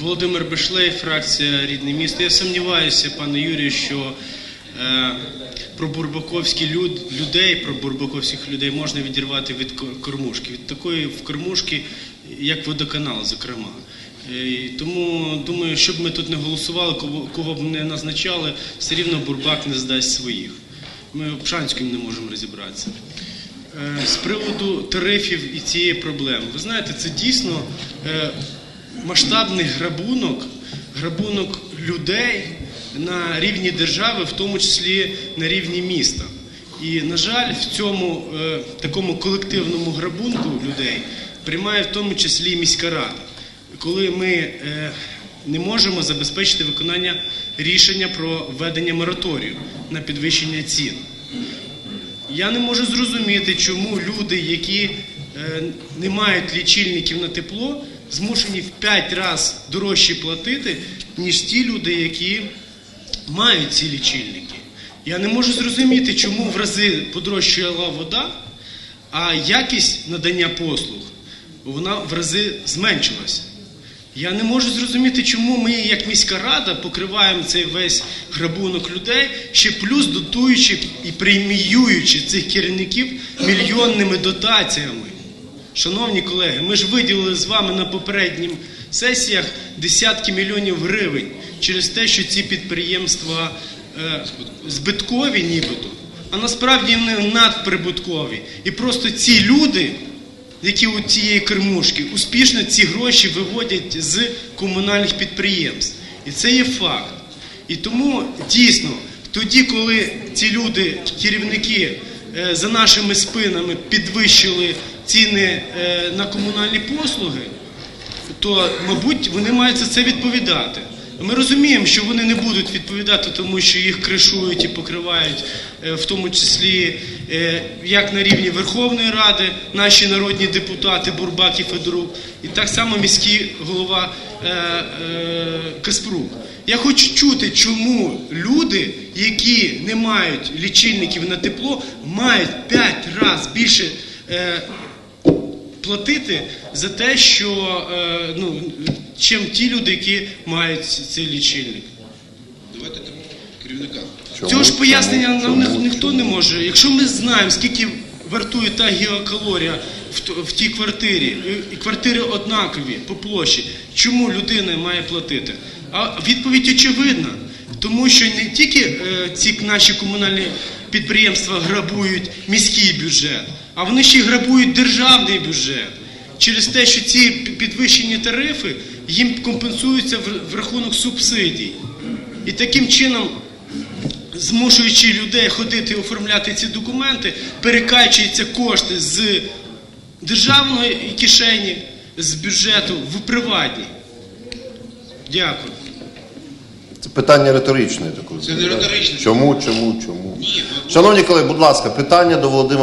Володимир Бешлей, фракція Рідне місто. Я сумніваюся, пане Юрію, що е, про бурбаковські люд, людей, про бурбаковських людей можна відірвати від кормушки. Від такої в кормушки, як водоканал, зокрема. Е, і тому думаю, щоб ми тут не голосували, кого, кого б не назначали, все рівно Бурбак не здасть своїх. Ми в Пшанському не можемо розібратися. Е, З приводу тарифів і цієї проблеми. Ви знаєте, це дійсно е, масштабний грабунок, грабунок людей на рівні держави, в тому числі на рівні міста. І, на жаль, в цьому е, такому колективному грабунку людей приймає в тому числі міська рада, коли ми не можемо забезпечити виконання рішення про введення мораторію на підвищення цін. Я не можу зрозуміти, чому люди, які е, не мають лічильників на тепло, змушені в 5 разів дорожче платити, ніж ті люди, які мають ці лічильники. Я не можу зрозуміти, чому в рази подорожчала вода, а якість надання послуг вона в рази зменшилася. Я не можу зрозуміти, чому ми, як міська рада, покриваємо цей весь грабунок людей, ще плюс дотуючи і преміюючи цих керівників мільйонними дотаціями. Шановні колеги, ми ж виділили з вами на попередніх сесіях десятки мільйонів гривень через те, що ці підприємства е, збиткові нібито, а насправді вони надприбуткові. І просто ці люди які у цієї кормушки успішно ці гроші виводять з комунальних підприємств. І це є факт. І тому дійсно, тоді, коли ці люди, керівники е, за нашими спинами підвищили ціни е, на комунальні послуги, то, мабуть, вони мають за це відповідати. Ми розуміємо, що вони не будуть відповідати, тому що їх кришують і покривають, е, в тому числі е, як на рівні Верховної Ради, наші народні депутати Бурбак і Федорук, і так само міський голова е, Каспрук. Я хочу чути, чому люди, які не мають лічильників на тепло, мають 5 разів більше. платити за те, що ну, чим ті люди, які мають цей лічильник. Давайте так, керівника. Цього ж пояснення нам чому, ніхто чому? не може. Якщо ми знаємо, скільки вартує та гігакалорія в, в тій квартирі, і квартири однакові по площі, чому людина має платити? А відповідь очевидна. Тому що не тільки е, ці наші комунальні підприємства грабують міський бюджет, а вони ще й грабують державний бюджет. Через те, що ці підвищені тарифи їм компенсуються в- в рахунок субсидій. І таким чином змушуючи людей ходити і оформляти ці документи, перекачуються кошти з державної кишені, з бюджету в приватні. Дякую. Це питання риторичне. я Це не риторичне. Чому, чому, чому? Ні, Шановні колеги, будь ласка, питання до Володимира.